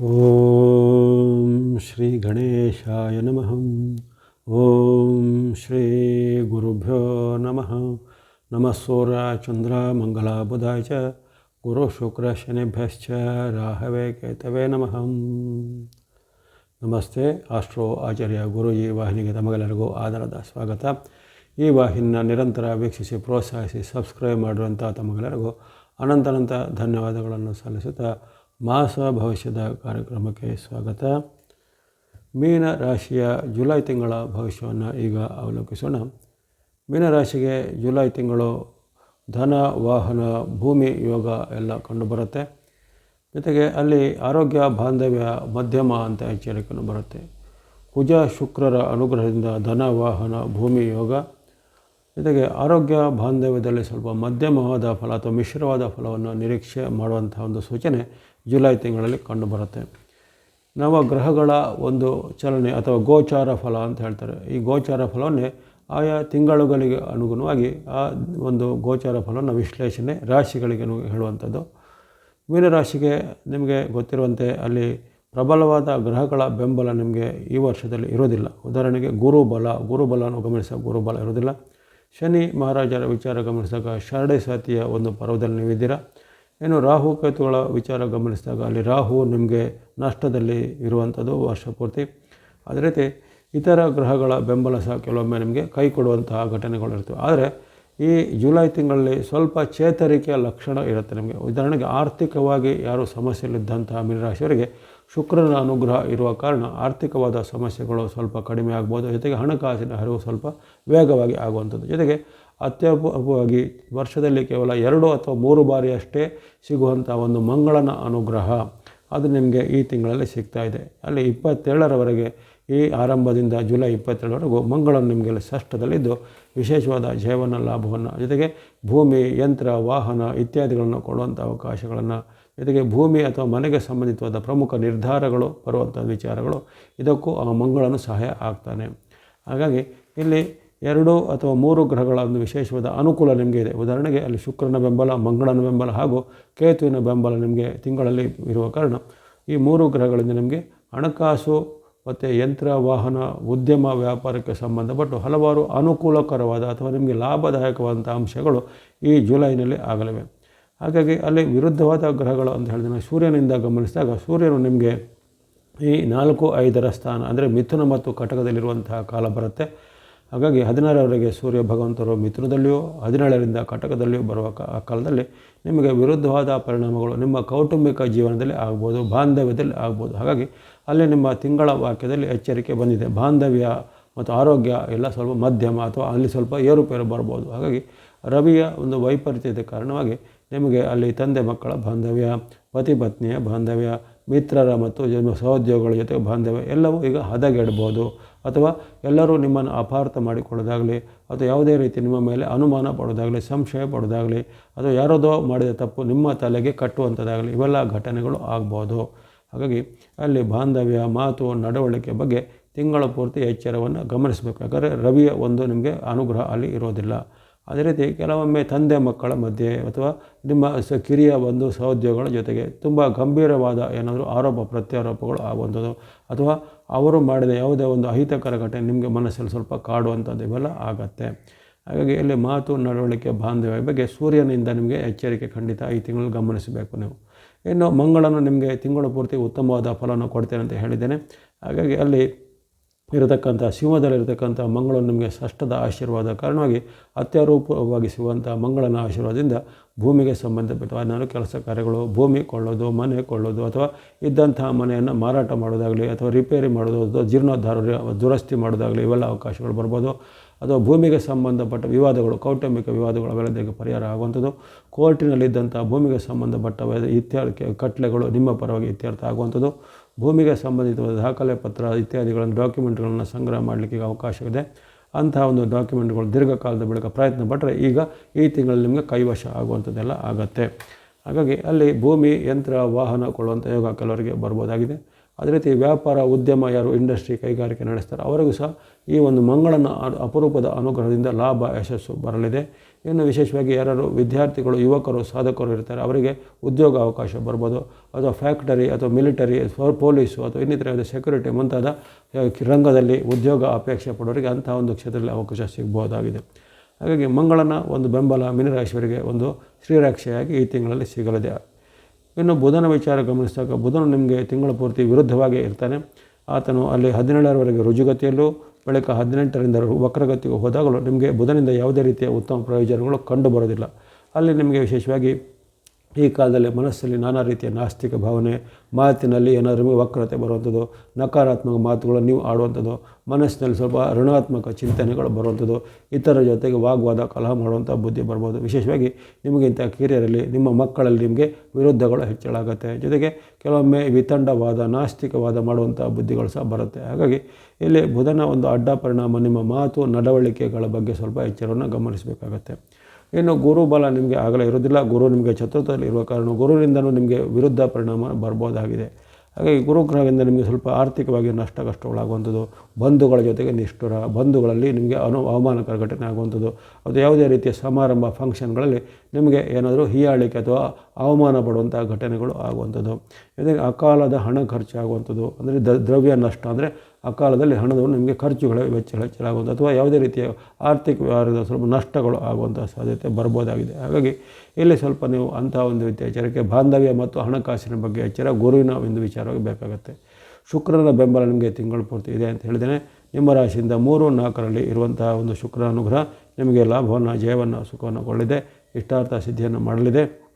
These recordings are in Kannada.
ಓಂ ಶ್ರೀ ಗಣೇಶಾಯ ನಮಃ. ಓಂ ಶ್ರೀ ಗುರುಭ್ಯೋ ನಮಃ. ನಮಃ ಚಂದ್ರ ಮಂಗಲ ಬುಧಾಯ ಚ. ಗುರು ಶುಕ್ರ ಶನಿಭ್ಯಶ್ಚ ರಾಹವೇ ಕೇತವೇ ನಮಃ. ನಮಸ್ತೆ ಆಸ್ಟ್ರೋ ಆಚಾರ್ಯ ಗುರುಜಿ ವಾಹಿನಿಗೆ ತಮಗೆಲ್ಲರಿಗೂ ಆಧಾರದ ಸ್ವಾಗತ. ಈ ವಾಹಿನಿನ ನಿರಂತರ ವೀಕ್ಷಿಸಿ ಪ್ರೋತ್ಸಾಹಿಸಿ ಸಬ್ಸ್ಕ್ರೈಬ್ ಮಾಡುವಂಥ ತಮಗೆಲ್ಲರಿಗೂ ಅನಂತನಂತ ಧನ್ಯವಾದಗಳನ್ನು ಸಲ್ಲಿಸುತ್ತಾ ಮಾಸ ಭವಿಷ್ಯದ ಕಾರ್ಯಕ್ರಮಕ್ಕೆ ಸ್ವಾಗತ. ಮೀನ ರಾಶಿಯ ಜುಲೈ ತಿಂಗಳ ಭವಿಷ್ಯವನ್ನು ಈಗ ಅವಲೋಕಿಸೋಣ. ಮೀನರಾಶಿಗೆ ಜುಲೈ ತಿಂಗಳು ಧನ, ವಾಹನ, ಭೂಮಿ, ಯೋಗ ಎಲ್ಲ ಕಂಡುಬರುತ್ತೆ. ಜೊತೆಗೆ ಅಲ್ಲಿ ಆರೋಗ್ಯ, ಬಾಂಧವ್ಯ, ಮಧ್ಯಮ ಅಂತ ಎಚ್ಚರಿಕೆಯನ್ನು ಬರುತ್ತೆ. ಕುಜ, ಶುಕ್ರರ ಅನುಗ್ರಹದಿಂದ ಧನ, ವಾಹನ, ಭೂಮಿ, ಯೋಗ. ಜೊತೆಗೆ ಆರೋಗ್ಯ, ಬಾಂಧವ್ಯದಲ್ಲಿ ಸ್ವಲ್ಪ ಮಧ್ಯಮವಾದ ಫಲ ಅಥವಾ ಮಿಶ್ರವಾದ ಫಲವನ್ನು ನಿರೀಕ್ಷೆ ಮಾಡುವಂಥ ಒಂದು ಸೂಚನೆ ಜುಲೈ ತಿಂಗಳಲ್ಲಿ ಕಂಡುಬರುತ್ತೆ. ನವ ಗ್ರಹಗಳ ಒಂದು ಚಲನೆ ಅಥವಾ ಗೋಚಾರ ಫಲ ಅಂತ ಹೇಳ್ತಾರೆ. ಈ ಗೋಚಾರ ಫಲವನ್ನೇ ಆಯಾ ತಿಂಗಳುಗಳಿಗೆ ಅನುಗುಣವಾಗಿ ಆ ಒಂದು ಗೋಚಾರ ಫಲವನ್ನು ವಿಶ್ಲೇಷಣೆ ರಾಶಿಗಳಿಗೆ ಹೇಳುವಂಥದ್ದು. ಮೀನರಾಶಿಗೆ ನಿಮಗೆ ಗೊತ್ತಿರುವಂತೆ ಅಲ್ಲಿ ಪ್ರಬಲವಾದ ಗ್ರಹಗಳ ಬೆಂಬಲ ನಿಮಗೆ ಈ ವರ್ಷದಲ್ಲಿ ಇರೋದಿಲ್ಲ ಉದಾಹರಣೆಗೆ ಗುರುಬಲ ಗುರುಬಲವನ್ನು ಗಮನಿಸಿದಾಗ ಗುರುಬಲ ಇರೋದಿಲ್ಲ ಶನಿ ಮಹಾರಾಜರ ವಿಚಾರ ಗಮನಿಸಿದಾಗ ಶರಡೆ ಸಾತಿಯ ಒಂದು ಪರ್ವದಲ್ಲಿ ನೀವಿದ್ದೀರಾ? ಏನು ರಾಹು ಕೇತುಗಳ ವಿಚಾರ ಗಮನಿಸಿದಾಗ ಅಲ್ಲಿ ರಾಹು ನಿಮಗೆ ನಷ್ಟದಲ್ಲಿ ಇರುವಂಥದ್ದು ವರ್ಷ ಪೂರ್ತಿ ಅದೇ ರೀತಿ ಇತರ ಗ್ರಹಗಳ ಬೆಂಬಲ ಸಹ ಕೆಲವೊಮ್ಮೆ ನಿಮಗೆ ಕೈ ಕೊಡುವಂತಹ ಘಟನೆಗಳು ಇರ್ತವೆ. ಆದರೆ ಈ ಜುಲೈ ತಿಂಗಳಲ್ಲಿ ಸ್ವಲ್ಪ ಚೇತರಿಕೆಯ ಲಕ್ಷಣ ಇರುತ್ತೆ ನಿಮಗೆ. ಉದಾಹರಣೆಗೆ ಆರ್ಥಿಕವಾಗಿ ಯಾರು ಸಮಸ್ಯೆಯಲ್ಲಿದ್ದಂತಹ ಮೀನರಾಶಿಯವರಿಗೆ ಶುಕ್ರನ ಅನುಗ್ರಹ ಇರುವ ಕಾರಣ ಆರ್ಥಿಕವಾದ ಸಮಸ್ಯೆಗಳು ಸ್ವಲ್ಪ ಕಡಿಮೆ ಆಗ್ಬೋದು. ಜೊತೆಗೆ ಹಣಕಾಸಿನ ಹರಿವು ಸ್ವಲ್ಪ ವೇಗವಾಗಿ ಆಗುವಂಥದ್ದು. ಜೊತೆಗೆ ಅತ್ಯಪವಾಗಿ ವರ್ಷದಲ್ಲಿ ಕೇವಲ ಎರಡು ಅಥವಾ ಮೂರು ಬಾರಿಯಷ್ಟೇ ಸಿಗುವಂಥ ಒಂದು ಮಂಗಳನ ಅನುಗ್ರಹ ಅದು ನಿಮಗೆ ಈ ತಿಂಗಳಲ್ಲಿ ಸಿಗ್ತಾ ಇದೆ. ಅಲ್ಲಿ ಇಪ್ಪತ್ತೇಳರವರೆಗೆ ಈ ಆರಂಭದಿಂದ ಜುಲೈ ಇಪ್ಪತ್ತೇಳರವರೆಗೂ ಮಂಗಳನ ನಿಮಗೆ ಷಷ್ಠದಲ್ಲಿದ್ದು ವಿಶೇಷವಾದ ಜೀವನ ಲಾಭವನ್ನು, ಜೊತೆಗೆ ಭೂಮಿ, ಯಂತ್ರ, ವಾಹನ ಇತ್ಯಾದಿಗಳನ್ನು ಕೊಡುವಂಥ ಅವಕಾಶಗಳನ್ನು, ಜೊತೆಗೆ ಭೂಮಿ ಅಥವಾ ಮನೆಗೆ ಸಂಬಂಧಿತವಾದ ಪ್ರಮುಖ ನಿರ್ಧಾರಗಳು ಬರುವಂಥ ವಿಚಾರಗಳು, ಇದಕ್ಕೂ ಆ ಮಂಗಳನು ಸಹಾಯ ಆಗ್ತಾನೆ. ಹಾಗಾಗಿ ಇಲ್ಲಿ ಎರಡು ಅಥವಾ ಮೂರು ಗ್ರಹಗಳ ಒಂದು ವಿಶೇಷವಾದ ಅನುಕೂಲ ನಿಮಗೆ ಇದೆ. ಉದಾಹರಣೆಗೆ ಅಲ್ಲಿ ಶುಕ್ರನ ಬೆಂಬಲ, ಮಂಗಳನ ಬೆಂಬಲ ಹಾಗೂ ಕೇತುವಿನ ಬೆಂಬಲ ನಿಮಗೆ ತಿಂಗಳಲ್ಲಿ ಇರುವ ಕಾರಣ ಈ ಮೂರು ಗ್ರಹಗಳಿಂದ ನಿಮಗೆ ಹಣಕಾಸು ಮತ್ತು ಯಂತ್ರ, ವಾಹನ, ಉದ್ಯಮ, ವ್ಯಾಪಾರಕ್ಕೆ ಸಂಬಂಧಪಟ್ಟು ಹಲವಾರು ಅನುಕೂಲಕರವಾದ ಅಥವಾ ನಿಮಗೆ ಲಾಭದಾಯಕವಾದಂಥ ಅಂಶಗಳು ಈ ಜುಲೈನಲ್ಲಿ ಆಗಲಿವೆ. ಹಾಗಾಗಿ ಅಲ್ಲಿ ವಿರುದ್ಧವಾದ ಗ್ರಹಗಳು ಅಂತ ಹೇಳಿದ್ರೆ ಸೂರ್ಯನಿಂದ ಗಮನಿಸಿದಾಗ ಸೂರ್ಯನು ನಿಮಗೆ ಈ ನಾಲ್ಕು ಐದರ ಸ್ಥಾನ ಅಂದರೆ ಮಿಥುನ ಮತ್ತು ಕಟಕದಲ್ಲಿರುವಂತಹ ಕಾಲ ಬರುತ್ತೆ. ಹಾಗಾಗಿ ಹದಿನಾರರವರೆಗೆ ಸೂರ್ಯ ಭಗವಂತರು ಮಿತ್ರದಲ್ಲಿಯೂ, ಹದಿನೇಳರಿಂದ ಕಟಕದಲ್ಲಿಯೂ ಬರುವ ಕಾಲದಲ್ಲಿ ನಿಮಗೆ ವಿರುದ್ಧವಾದ ಪರಿಣಾಮಗಳು ನಿಮ್ಮ ಕೌಟುಂಬಿಕ ಜೀವನದಲ್ಲಿ ಆಗ್ಬೋದು, ಬಾಂಧವ್ಯದಲ್ಲಿ ಆಗ್ಬೋದು. ಹಾಗಾಗಿ ಅಲ್ಲಿ ನಿಮ್ಮ ತಿಂಗಳ ವಾಕ್ಯದಲ್ಲಿ ಎಚ್ಚರಿಕೆ ಬಂದಿದೆ. ಬಾಂಧವ್ಯ ಮತ್ತು ಆರೋಗ್ಯ ಎಲ್ಲ ಸ್ವಲ್ಪ ಮಧ್ಯಮ ಅಥವಾ ಅಲ್ಲಿ ಸ್ವಲ್ಪ ಏರುಪೇರು ಬರ್ಬೋದು. ಹಾಗಾಗಿ ರವಿಯ ಒಂದು ವೈಪರೀತ್ಯದ ಕಾರಣವಾಗಿ ನಿಮಗೆ ಅಲ್ಲಿ ತಂದೆ ಮಕ್ಕಳ ಬಾಂಧವ್ಯ, ಪತಿ ಪತ್ನಿಯ ಬಾಂಧವ್ಯ, ಮಿತ್ರರ ಮತ್ತು ಸಹೋದ್ಯೋಗಿಗಳ ಜೊತೆ ಬಾಂಧವ್ಯ ಎಲ್ಲವೂ ಈಗ ಹದಗೆಡ್ಬೋದು. ಅಥವಾ ಎಲ್ಲರೂ ನಿಮ್ಮನ್ನು ಅಪಾರ್ಥ ಮಾಡಿಕೊಳ್ಳೋದಾಗಲಿ ಅಥವಾ ಯಾವುದೇ ರೀತಿ ನಿಮ್ಮ ಮೇಲೆ ಅನುಮಾನ ಪಡೋದಾಗಲಿ, ಸಂಶಯ ಪಡೋದಾಗಲಿ ಅಥವಾ ಯಾರದೋ ಮಾಡಿದ ತಪ್ಪು ನಿಮ್ಮ ತಲೆಗೆ ಕಟ್ಟುವಂಥದ್ದಾಗಲಿ ಇವೆಲ್ಲ ಘಟನೆಗಳು ಆಗ್ಬೋದು. ಹಾಗಾಗಿ ಅಲ್ಲಿ ಬಾಂಧವ್ಯ, ಮಾತು, ನಡವಳಿಕೆ ಬಗ್ಗೆ ತಿಂಗಳ ಪೂರ್ತಿ ಎಚ್ಚರವನ್ನು ಗಮನಿಸಬೇಕು. ಯಾಕಂದರೆ ರವಿಯ ಒಂದು ನಿಮಗೆ ಅನುಗ್ರಹ ಅಲ್ಲಿ ಇರೋದಿಲ್ಲ. ಅದೇ ರೀತಿ ಕೆಲವೊಮ್ಮೆ ತಂದೆ ಮಕ್ಕಳ ಮಧ್ಯೆ ಅಥವಾ ನಿಮ್ಮ ಸ ಕಿರಿಯ ಒಂದು ಸಹೋದ್ಯೋಗಗಳ ಜೊತೆಗೆ ತುಂಬ ಗಂಭೀರವಾದ ಏನಾದರೂ ಆರೋಪ, ಪ್ರತ್ಯಾರೋಪಗಳು ಆಗುವಂಥದ್ದು ಅಥವಾ ಅವರು ಮಾಡಿದ ಯಾವುದೇ ಒಂದು ಅಹಿತಕರ ಘಟನೆ ನಿಮಗೆ ಮನಸ್ಸಲ್ಲಿ ಸ್ವಲ್ಪ ಕಾಡುವಂಥದ್ದು ಇವೆಲ್ಲ ಆಗತ್ತೆ. ಹಾಗಾಗಿ ಇಲ್ಲಿ ಮಾತು, ನಡವಳಿಕೆ, ಬಾಂಧವ್ಯ ಬಗ್ಗೆ ಸೂರ್ಯನಿಂದ ನಿಮಗೆ ಎಚ್ಚರಿಕೆ ಖಂಡಿತ ಈ ತಿಂಗಳು ಗಮನಿಸಬೇಕು ನೀವು. ಇನ್ನು ಮಂಗಳನು ನಿಮಗೆ ತಿಂಗಳು ಪೂರ್ತಿ ಉತ್ತಮವಾದ ಫಲವನ್ನು ಕೊಡ್ತೇನೆ ಅಂತ ಹೇಳಿದ್ದೇನೆ. ಹಾಗಾಗಿ ಅಲ್ಲಿ ಇರತಕ್ಕಂಥ, ಸಿಂಹದಲ್ಲಿರತಕ್ಕಂಥ ಮಂಗಳನು ನಿಮಗೆ ಷಷ್ಠದ ಆಶೀರ್ವಾದ ಕಾರಣವಾಗಿ ಅತ್ಯರೂಪವಾಗಿ ಸಿಗುವಂಥ ಮಂಗಳನ ಆಶೀರ್ವಾದದಿಂದ ಭೂಮಿಗೆ ಸಂಬಂಧಪಟ್ಟ ನಾನು ಕೆಲಸ ಕಾರ್ಯಗಳು, ಭೂಮಿ ಕೊಳ್ಳೋದು, ಮನೆ ಕೊಳ್ಳೋದು ಅಥವಾ ಇದ್ದಂತಹ ಮನೆಯನ್ನು ಮಾರಾಟ ಮಾಡೋದಾಗಲಿ ಅಥವಾ ರಿಪೇರಿ ಮಾಡೋದು, ಅಥವಾ ಜೀರ್ಣೋದ್ಧಾರ ದುರಸ್ತಿ ಮಾಡೋದಾಗಲಿ ಇವೆಲ್ಲ ಅವಕಾಶಗಳು ಬರ್ಬೋದು. ಅಥವಾ ಭೂಮಿಗೆ ಸಂಬಂಧಪಟ್ಟ ವಿವಾದಗಳು, ಕೌಟುಂಬಿಕ ವಿವಾದಗಳು ಅವೆಲ್ಲದಕ್ಕೆ ಪರಿಹಾರ ಆಗುವಂಥದ್ದು. ಕೋರ್ಟಿನಲ್ಲಿದ್ದಂಥ ಭೂಮಿಗೆ ಸಂಬಂಧಪಟ್ಟ ಇತ್ಯರ್ಥ ಕಟ್ಲೆಗಳು ನಿಮ್ಮ ಪರವಾಗಿ ಇತ್ಯರ್ಥ ಆಗುವಂಥದ್ದು. ಭೂಮಿಗೆ ಸಂಬಂಧಿತವಾದ ದಾಖಲೆ ಪತ್ರ ಇತ್ಯಾದಿಗಳನ್ನು ಡಾಕ್ಯುಮೆಂಟ್ಗಳನ್ನು ಸಂಗ್ರಹ ಮಾಡಲಿಕ್ಕೆ ಅವಕಾಶವಿದೆ. ಅಂತಹ ಒಂದು ಡಾಕ್ಯುಮೆಂಟ್ಗಳು ದೀರ್ಘಕಾಲದ ಬಳಿಕ ಪ್ರಯತ್ನ ಪಟ್ಟರೆ ಈಗ ಈ ತಿಂಗಳಲ್ಲಿ ನಿಮಗೆ ಕೈವಶ ಆಗುವಂಥದ್ದೆಲ್ಲ ಆಗತ್ತೆ. ಹಾಗಾಗಿ ಅಲ್ಲಿ ಭೂಮಿ, ಯಂತ್ರ, ವಾಹನ ಕೊಡುವಂಥ ಯೋಗ ಕೆಲವರಿಗೆ ಬರ್ಬೋದಾಗಿದೆ. ಅದೇ ರೀತಿ ವ್ಯಾಪಾರ, ಉದ್ಯಮ ಯಾರು ಇಂಡಸ್ಟ್ರಿ ಕೈಗಾರಿಕೆ ನಡೆಸ್ತಾರೆ, ಅವರಿಗೂ ಸಹ ಈ ಒಂದು ಮಂಗಳನ ಅಪರೂಪದ ಅನುಗ್ರಹದಿಂದ ಲಾಭ, ಯಶಸ್ಸು ಬರಲಿದೆ. ಇನ್ನು ವಿಶೇಷವಾಗಿ ಯಾರು ವಿದ್ಯಾರ್ಥಿಗಳು, ಯುವಕರು, ಸಾಧಕರು ಇರ್ತಾರೆ, ಅವರಿಗೆ ಉದ್ಯೋಗ ಅವಕಾಶ ಬರ್ಬೋದು. ಅಥವಾ ಫ್ಯಾಕ್ಟರಿ ಅಥವಾ ಮಿಲಿಟರಿ ಪೊಲೀಸು ಅಥವಾ ಇನ್ನಿತರ ಸೆಕ್ಯೂರಿಟಿ ಮುಂತಾದ ರಂಗದಲ್ಲಿ ಉದ್ಯೋಗ ಅಪೇಕ್ಷೆ ಪಡೋರಿಗೆ ಅಂತಹ ಒಂದು ಕ್ಷೇತ್ರದಲ್ಲಿ ಅವಕಾಶ ಸಿಗಬಹುದಾಗಿದೆ. ಹಾಗಾಗಿ ಮಂಗಳನ ಒಂದು ಬೆಂಬಲ ಮೀನರಾಶಿಯವರಿಗೆ ಒಂದು ಶ್ರೀರಾಕ್ಷೆಯಾಗಿ ಈ ತಿಂಗಳಲ್ಲಿ ಸಿಗಲಿದೆ. ಇನ್ನು ಬುಧನ ವಿಚಾರ ಗಮನಿಸಿದಾಗ, ಬುಧನು ನಿಮಗೆ ತಿಂಗಳ ಪೂರ್ತಿ ವಿರುದ್ಧವಾಗಿ ಇರ್ತಾನೆ. ಆತನು ಅಲ್ಲಿ ಹದಿನೇಳರವರೆಗೆ ರುಜುಗತಿಯಲ್ಲೂ ಬಳಿಕ ಹದಿನೆಂಟರಿಂದ ವಕ್ರಗತಿಗೆ ಹೋದಾಗಲೂ ನಿಮಗೆ ಬುಧನಿಂದ ಯಾವುದೇ ರೀತಿಯ ಉತ್ತಮ ಪ್ರಯೋಜನಗಳು ಕಂಡುಬರೋದಿಲ್ಲ ಅಲ್ಲಿ ನಿಮಗೆ ವಿಶೇಷವಾಗಿ ಈ ಕಾಲದಲ್ಲಿ ಮನಸ್ಸಲ್ಲಿ ನಾನಾ ರೀತಿಯ ನಾಸ್ತಿಕ ಭಾವನೆ, ಮಾತಿನಲ್ಲಿ ಏನಾದರೂ ವಕ್ರತೆ ಬರುವಂಥದ್ದು, ನಕಾರಾತ್ಮಕ ಮಾತುಗಳು ನೀವು ಆಡುವಂಥದ್ದು, ಮನಸ್ಸಿನಲ್ಲಿ ಸ್ವಲ್ಪ ಋಣಾತ್ಮಕ ಚಿಂತನೆಗಳು ಬರುವಂಥದ್ದು, ಇತರ ಜೊತೆಗೆ ವಾಗ್ವಾದ ಕಲಹ ಮಾಡುವಂಥ ಬುದ್ಧಿ ಬರ್ಬೋದು. ವಿಶೇಷವಾಗಿ ನಿಮಗೆ ಇಂಥ ಕಿರಿಯರಲ್ಲಿ ನಿಮ್ಮ ಮಕ್ಕಳಲ್ಲಿ ನಿಮಗೆ ವಿರುದ್ಧಗಳು ಹೆಚ್ಚಳ ಆಗುತ್ತೆ ಜೊತೆಗೆ ಕೆಲವೊಮ್ಮೆ ವಿತಂಡವಾದ, ನಾಸ್ತಿಕವಾದ ಮಾಡುವಂಥ ಬುದ್ಧಿಗಳು ಸಹ ಬರುತ್ತೆ. ಹಾಗಾಗಿ ಇಲ್ಲಿ ಬುಧನ ಒಂದು ಅಡ್ಡ ಪರಿಣಾಮ ನಿಮ್ಮ ಮಾತು, ನಡವಳಿಕೆಗಳ ಬಗ್ಗೆ ಸ್ವಲ್ಪ ಎಚ್ಚರವನ್ನು ಗಮನಿಸಬೇಕಾಗತ್ತೆ. ಇನ್ನು ಗುರು ಬಲ ನಿಮಗೆ ಆಗಲೇ ಇರೋದಿಲ್ಲ ಗುರು ನಿಮಗೆ ಚತುರ್ಥದಲ್ಲಿ ಇರುವ ಕಾರಣ ಗುರುವಿನಿಂದಲೂ ನಿಮಗೆ ವಿರುದ್ಧ ಪರಿಣಾಮ ಬರ್ಬೋದಾಗಿದೆ. ಹಾಗಾಗಿ ಗುರುಗ್ರಹದಿಂದ ನಿಮಗೆ ಸ್ವಲ್ಪ ಆರ್ಥಿಕವಾಗಿ ನಷ್ಟ ಕಷ್ಟಗಳಾಗುವಂಥದ್ದು, ಬಂಧುಗಳ ಜೊತೆಗೆ ನಿಷ್ಠುರ, ಬಂಧುಗಳಲ್ಲಿ ನಿಮಗೆ ಅನು, ಅವಮಾನಕರ ಘಟನೆ ಆಗುವಂಥದ್ದು, ಅದು ಯಾವುದೇ ರೀತಿಯ ಸಮಾರಂಭ ಫಂಕ್ಷನ್ಗಳಲ್ಲಿ ನಿಮಗೆ ಏನಾದರೂ ಹೀಯಾಳಿಕೆ ಅಥವಾ ಅವಮಾನ ಪಡುವಂಥ ಘಟನೆಗಳು ಆಗುವಂಥದ್ದು. ಜೊತೆಗೆ ಅಕಾಲದ ಹಣ ಖರ್ಚಾಗುವಂಥದ್ದು, ಅಂದರೆ ದ್ರವ್ಯ ನಷ್ಟ ಅಂದರೆ ಆ ಕಾಲದಲ್ಲಿ ಹಣದವನ್ನು ನಿಮಗೆ ಖರ್ಚುಗಳ ವೆಚ್ಚ ಹೆಚ್ಚಳಾಗುವುದು ಅಥವಾ ಯಾವುದೇ ರೀತಿಯ ಆರ್ಥಿಕ ವ್ಯವಹಾರದ ಸ್ವಲ್ಪ ನಷ್ಟಗಳು ಆಗುವಂಥ ಸಾಧ್ಯತೆ ಬರ್ಬೋದಾಗಿದೆ. ಹಾಗಾಗಿ ಇಲ್ಲಿ ಸ್ವಲ್ಪ ನೀವು ಅಂತಹ ಒಂದು ರೀತಿಯ ಎಚ್ಚರಿಕೆ, ಬಾಂಧವ್ಯ ಮತ್ತು ಹಣಕಾಸಿನ ಬಗ್ಗೆ ಎಚ್ಚರ ಗುರುವಿನ ಒಂದು ವಿಚಾರವಾಗಿ ಬೇಕಾಗುತ್ತೆ. ಶುಕ್ರನ ಬೆಂಬಲ ನಿಮಗೆ ತಿಂಗಳು ಪೂರ್ತಿ ಇದೆ ಅಂತ ಹೇಳಿದ್ದೇನೆ. ನಿಮ್ಮ ರಾಶಿಯಿಂದ ಮೂರು, ನಾಲ್ಕರಲ್ಲಿ ಇರುವಂತಹ ಒಂದು ಶುಕ್ರ ಅನುಗ್ರಹ ನಿಮಗೆ ಲಾಭವನ್ನು, ಜಯವನ್ನು, ಸುಖವನ್ನು ಕೊಳ್ಳಿದೆ ಇಷ್ಟಾರ್ಥ ಸಿದ್ಧಿಯನ್ನು ಮಾಡಲಿದೆ.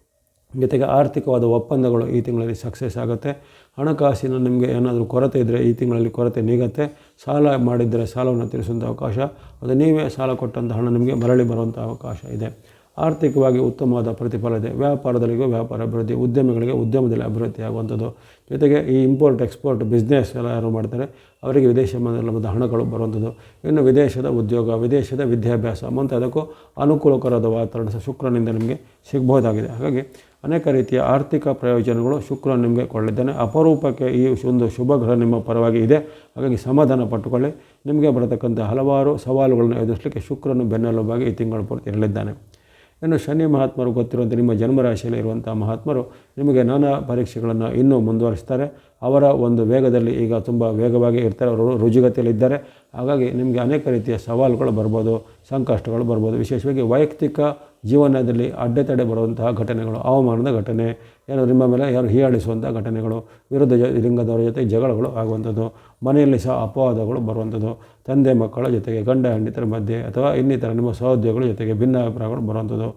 ಜೊತೆಗೆ ಆರ್ಥಿಕವಾದ ಒಪ್ಪಂದಗಳು ಈ ತಿಂಗಳಲ್ಲಿ ಸಕ್ಸಸ್ ಆಗುತ್ತೆ. ಹಣಕಾಸಿನ ನಿಮಗೆ ಏನಾದರೂ ಕೊರತೆ ಇದ್ದರೆ ಈ ತಿಂಗಳಲ್ಲಿ ಕೊರತೆ ನೀಗುತ್ತೆ. ಸಾಲ ಮಾಡಿದರೆ ಸಾಲವನ್ನು ತೀರಿಸುವಂಥ ಅವಕಾಶ ಅದು ನೀವೇ ಸಾಲ ಕೊಟ್ಟಂಥ ಹಣ ನಿಮಗೆ ಮರಳಿ ಬರುವಂಥ ಅವಕಾಶ ಇದೆ. ಆರ್ಥಿಕವಾಗಿ ಉತ್ತಮವಾದ ಪ್ರತಿಫಲ ಇದೆ. ವ್ಯಾಪಾರದಲ್ಲಿಗೂ ವ್ಯಾಪಾರ ಅಭಿವೃದ್ಧಿ, ಉದ್ಯಮಿಗಳಿಗೆ ಉದ್ಯಮದಲ್ಲಿ ಅಭಿವೃದ್ಧಿ ಆಗುವಂಥದ್ದು. ಜೊತೆಗೆ ಈ ಇಂಪೋರ್ಟ್ ಎಕ್ಸ್ಪೋರ್ಟ್ ಬಿಸ್ನೆಸ್ ಎಲ್ಲ ಯಾರು ಮಾಡ್ತಾರೆ. ಅವರಿಗೆ ವಿದೇಶ ಬಂದ ಹಣಗಳು ಬರುವಂಥದ್ದು. ಇನ್ನು ವಿದೇಶದ ಉದ್ಯೋಗ, ವಿದೇಶದ ವಿದ್ಯಾಭ್ಯಾಸ ಮುಂತಾದಕ್ಕೂ ಅನುಕೂಲಕರವಾದ ವಾತಾವರಣ ಸಹ ಶುಕ್ರನಿಂದ ನಿಮಗೆ ಸಿಗಬಹುದಾಗಿದೆ. ಹಾಗಾಗಿ ಅನೇಕ ರೀತಿಯ ಆರ್ಥಿಕ ಪ್ರಯೋಜನಗಳು ಶುಕ್ರ ನಿಮಗೆ ಕೊಳ್ಳಿದ್ದಾನೆ ಅಪರೂಪಕ್ಕೆ ಈ ಒಂದು ಶುಭ ಗ್ರಹ ನಿಮ್ಮ ಪರವಾಗಿ ಇದೆ. ಹಾಗಾಗಿ ಸಮಾಧಾನ ಪಟ್ಟುಕೊಳ್ಳಿ. ನಿಮಗೆ ಬರತಕ್ಕಂಥ ಹಲವಾರು ಸವಾಲುಗಳನ್ನು ಎದುರಿಸಲಿಕ್ಕೆ ಶುಕ್ರನು ಬೆನ್ನೆಲುಬಾಗಿ ಈ ತಿಂಗಳ ಪೂರ್ತಿ ಇರಲಿದ್ದಾನೆ. ಇನ್ನು ಶನಿ ಮಹಾತ್ಮರು ಗೊತ್ತಿರುವಂಥ ನಿಮ್ಮ ಜನ್ಮರಾಶಿಯಲ್ಲಿ ಇರುವಂಥ ಮಹಾತ್ಮರು ನಿಮಗೆ ನಾನಾ ಪರೀಕ್ಷೆಗಳನ್ನು ಇನ್ನೂ ಮುಂದುವರಿಸ್ತಾರೆ. ಅವರ ಒಂದು ವೇಗದಲ್ಲಿ ಈಗ ತುಂಬ ವೇಗವಾಗಿ ಇರ್ತಾರೆ. ಅವರು ರುಜುಗತಿಯಲ್ಲಿದ್ದಾರೆ. ಹಾಗಾಗಿ ನಿಮಗೆ ಅನೇಕ ರೀತಿಯ ಸವಾಲುಗಳು ಬರ್ಬೋದು, ಸಂಕಷ್ಟಗಳು ಬರ್ಬೋದು. ವಿಶೇಷವಾಗಿ ವೈಯಕ್ತಿಕ ಜೀವನದಲ್ಲಿ ಅಡ್ಡೆತಡೆ ಬರುವಂತಹ ಘಟನೆಗಳು, ಅವಮಾನದ ಘಟನೆ, ಏನೋ ನಿಮ್ಮ ಮೇಲೆ ಯಾರು ಹೀಯಾಳಿಸುವಂಥ ಘಟನೆಗಳು, ವಿರುದ್ಧ ಲಿಂಗದವರ ಜೊತೆ ಜಗಳಗಳು ಆಗುವಂಥದ್ದು, ಮನೆಯಲ್ಲಿ ಸಹ ಅಪವಾದಗಳು ಬರುವಂಥದ್ದು ತಂದೆ ಮಕ್ಕಳ ಜೊತೆಗೆ, ಗಂಡ ಹೆಂಡಿತರ ಮಧ್ಯೆ ಅಥವಾ ಇನ್ನಿತರ ನಿಮ್ಮ ಸಹೋದ್ಯೋಗಿಗಳ ಜೊತೆಗೆ ಭಿನ್ನಾಭಿಪ್ರಾಯಗಳು ಬರುವಂಥದ್ದು.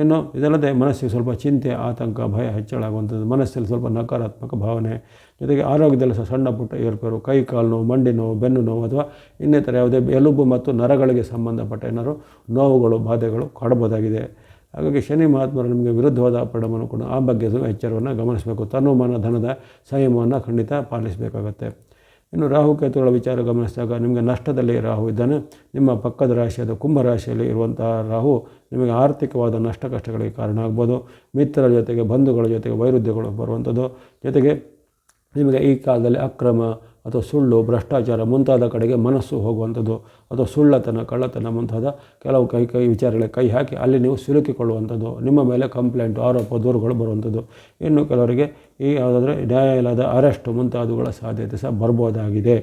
ಇನ್ನು ಇದಲ್ಲದೆ ಮನಸ್ಸಿಗೆ ಸ್ವಲ್ಪ ಚಿಂತೆ, ಆತಂಕ, ಭಯ ಹೆಚ್ಚಳ ಆಗುವಂಥದ್ದು ಮನಸ್ಸಲ್ಲಿ ಸ್ವಲ್ಪ ನಕಾರಾತ್ಮಕ ಭಾವನೆ, ಜೊತೆಗೆ ಆರೋಗ್ಯದಲ್ಲಿ ಸಹ ಸಣ್ಣ ಪುಟ್ಟ ಏರ್ಪೇರು, ಕೈ ಕಾಲು ನೋವು, ಮಂಡಿ ನೋವು, ಬೆನ್ನು ನೋವು ಅಥವಾ ಇನ್ನಿತರ ಯಾವುದೇ ಎಲುಬು ಮತ್ತು ನರಗಳಿಗೆ ಸಂಬಂಧಪಟ್ಟ ಏನಾದ್ರು ನೋವುಗಳು, ಬಾಧೆಗಳು ಕಾಡಬಹುದಾಗಿದೆ. ಹಾಗಾಗಿ ಶನಿ ಮಹಾತ್ಮರು ನಿಮಗೆ ವಿರುದ್ಧವಾದ ಪರಿಣಾಮವನ್ನು ಕೂಡ ಆ ಬಗ್ಗೆ ಎಚ್ಚರವನ್ನು ಗಮನಿಸಬೇಕು. ತನುಮಾನ ಧನದ ಸಂಯಮವನ್ನು ಖಂಡಿತ ಪಾಲಿಸಬೇಕಾಗತ್ತೆ. ಇನ್ನು ರಾಹುಕೇತುಗಳ ವಿಚಾರ ಗಮನಿಸಿದಾಗ ನಿಮಗೆ ನಷ್ಟದಲ್ಲಿ ರಾಹು ಇದ್ದಾನೆ. ನಿಮ್ಮ ಪಕ್ಕದ ರಾಶಿಯಾದ ಕುಂಭ ರಾಶಿಯಲ್ಲಿ ಇರುವಂತಹ ರಾಹು ನಿಮಗೆ ಆರ್ಥಿಕವಾದ ನಷ್ಟ ಕಷ್ಟಗಳಿಗೆ ಕಾರಣ ಆಗ್ಬೋದು. ಮಿತ್ರರ ಜೊತೆಗೆ ಬಂಧುಗಳ ಜೊತೆಗೆ ವೈರುಧ್ಯಗಳು ಬರುವಂಥದ್ದು. ಜೊತೆಗೆ ನಿಮಗೆ ಈ ಕಾಲದಲ್ಲಿ ಅಕ್ರಮ ಅಥವಾ ಸುಳ್ಳು, ಭ್ರಷ್ಟಾಚಾರ ಮುಂತಾದ ಕಡೆಗೆ ಮನಸ್ಸು ಹೋಗುವಂಥದ್ದು. ಅಥವಾ ಸುಳ್ಳತನ, ಕಳ್ಳತನ ಮುಂತಾದ ಕೆಲವು ಕೈ ಕೈ ವಿಚಾರಗಳಿಗೆ ಕೈ ಹಾಕಿ ಅಲ್ಲಿ ನೀವು ಸಿಲುಕಿಕೊಳ್ಳುವಂಥದ್ದು. ನಿಮ್ಮ ಮೇಲೆ ಕಂಪ್ಲೇಂಟು, ಆರೋಪ, ದೂರುಗಳು ಬರುವಂಥದ್ದು. ಇನ್ನು ಕೆಲವರಿಗೆ ಈ ಯಾವುದಾದ್ರೆ ನ್ಯಾಯಾಲಯದ ಅರೆಸ್ಟ್ ಮುಂತಾದವುಗಳ ಸಾಧ್ಯತೆ ಸಹ ಬರ್ಬೋದಾಗಿದೆ.